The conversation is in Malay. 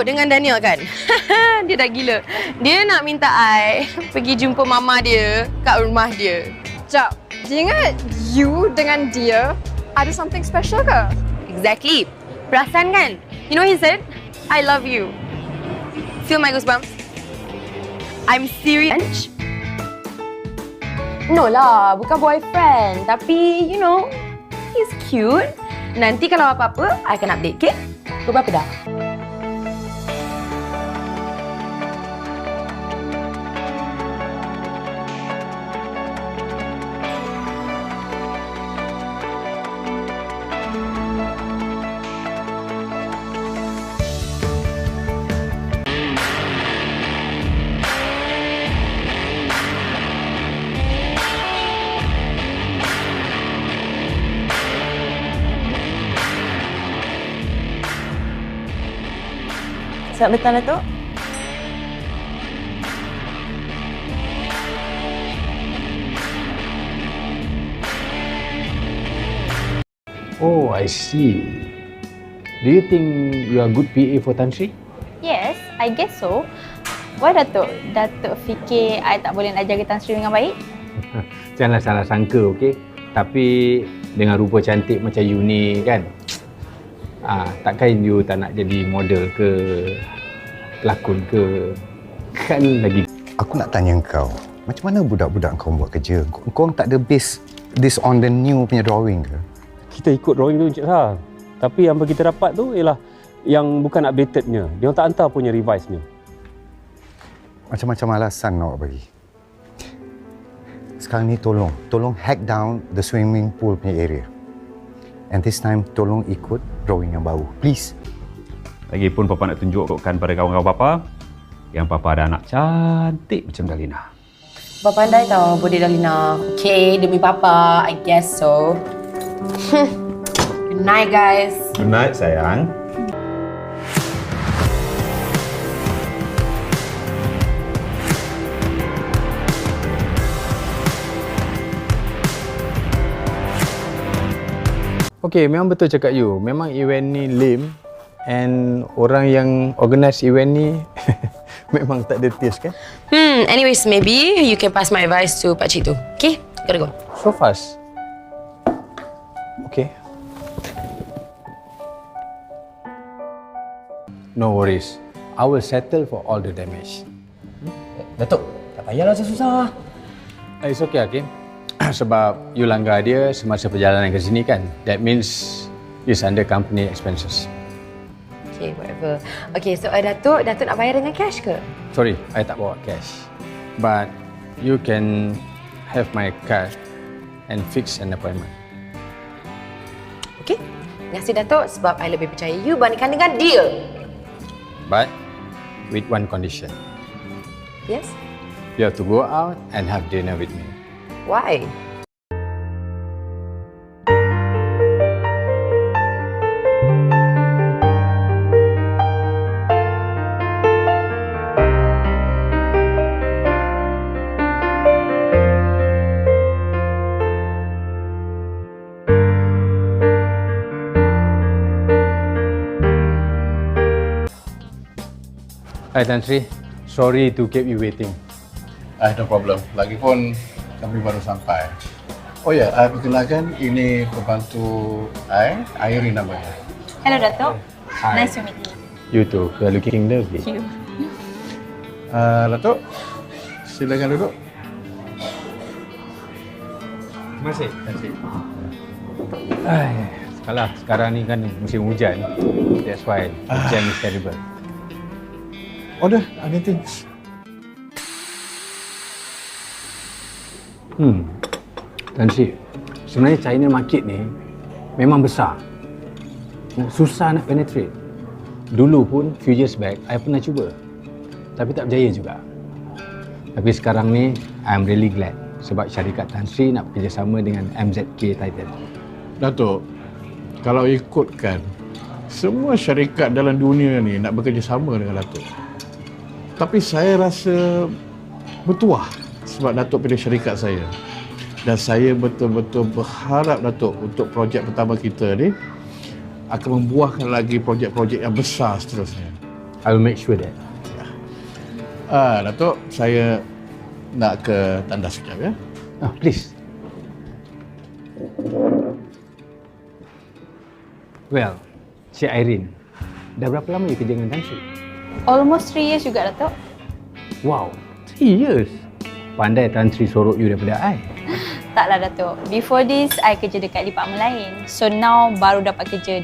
Datuk dengan Daniel kan? dia dah gila. Dia nak minta I pergi jumpa mama dia kat rumah dia. Jap, dia ingat you dengan dia ada something special ke? Exactly. Perasan kan? You know he said? I love you. Feel my goosebumps? I'm serious. No lah, bukan boyfriend. Tapi, you know, he's cute. Nanti kalau apa-apa, I akan update, okay? Pukul berapa dah? Selamat petang, Datuk. Oh, I see. Do you think you are good PA for Tan Sri? Yes, I guess so. Why Datuk? Datuk fikir I tak boleh nak jaga Tan Sri dengan baik? Janganlah salah sangka, okey? Tapi dengan rupa cantik macam you ni kan, ah, takkan you tak nak jadi model ke, pelakon ke, kan lagi Aku nak tanya kau, macam mana budak-budak kau buat kerja? Kau, kau tak ada base this on the new punya drawing ke? kita ikut drawing tu Encik Sah. Tapi yang bagi kita dapat tu ialah yang bukan updatednya. Dia orang tak hantar punya revise-nya. Macam-macam alasan nak bagi. Sekarang ni tolong, tolong hack down the swimming pool punya area. And this time tolong ikut drawing yang baru. Please. Lagipun Papa nak tunjukkan pada kawan-kawan Papa yang Papa ada anak cantik macam Dalina. Bapa pandai tau, Bude Dalina. Okay, demi Papa, I guess so. Good night, guys. Good night, sayang. Okay, memang betul cakap you. Memang event ni lame and orang yang organize event ni memang tak ada taste kan? Hmm, anyways, maybe you can pass my advice to Pak Cik tu. Okay, gotta go. So fast. Okay. No worries. I will settle for all the damage. Datuk, tak payahlah susah. Eh, It's okay, Hakim. Sebab you langgar dia semasa perjalanan ke sini kan. That means it's under company expenses. Okay, whatever. Okay, so uh, Datuk, Datuk nak bayar dengan cash ke? Sorry, I tak bawa cash. But you can have my card and fix an appointment. Okay. Terima kasih Datuk sebab I lebih percaya you bandingkan dengan deal. But with one condition. Yes? You have to go out and have dinner with me. Why? Hi Tan Sri, sorry to keep you waiting. Ah, no problem. Lagipun kami baru sampai. Oh ya, yeah, perkenalkan ini pembantu I, Ayuri namanya. Hello Datuk. Hi. Nice to meet you. You too, you are looking lovely. you. Uh, Datuk, silakan duduk. Terima kasih. Terima kasih. Ay, Salah, sekarang ni kan musim hujan. That's why the jam is terrible. Order, anything. Hmm. Tan Sri, sebenarnya China market ni memang besar. Susah nak penetrate. Dulu pun, few years back, I pernah cuba. Tapi tak berjaya juga. Tapi sekarang ni, I'm really glad sebab syarikat Tan Sri nak bekerjasama dengan MZK Titan. Datuk, kalau ikutkan, semua syarikat dalam dunia ni nak bekerjasama dengan Datuk. Tapi saya rasa bertuah sebab Datuk pilih syarikat saya. Dan saya betul-betul berharap Datuk untuk projek pertama kita ni akan membuahkan lagi projek-projek yang besar seterusnya. I will make sure that. Ah, Datuk, saya nak ke tandas sekejap ya. Oh, please. Well, Cik Irene, dah berapa lama you kerja dengan Tan Sri? Almost 3 years juga Datuk. Wow, three years. Pandai Tan Sri sorok you daripada I. Taklah Datuk. Before this, I kerja dekat department lain. So now baru dapat kerja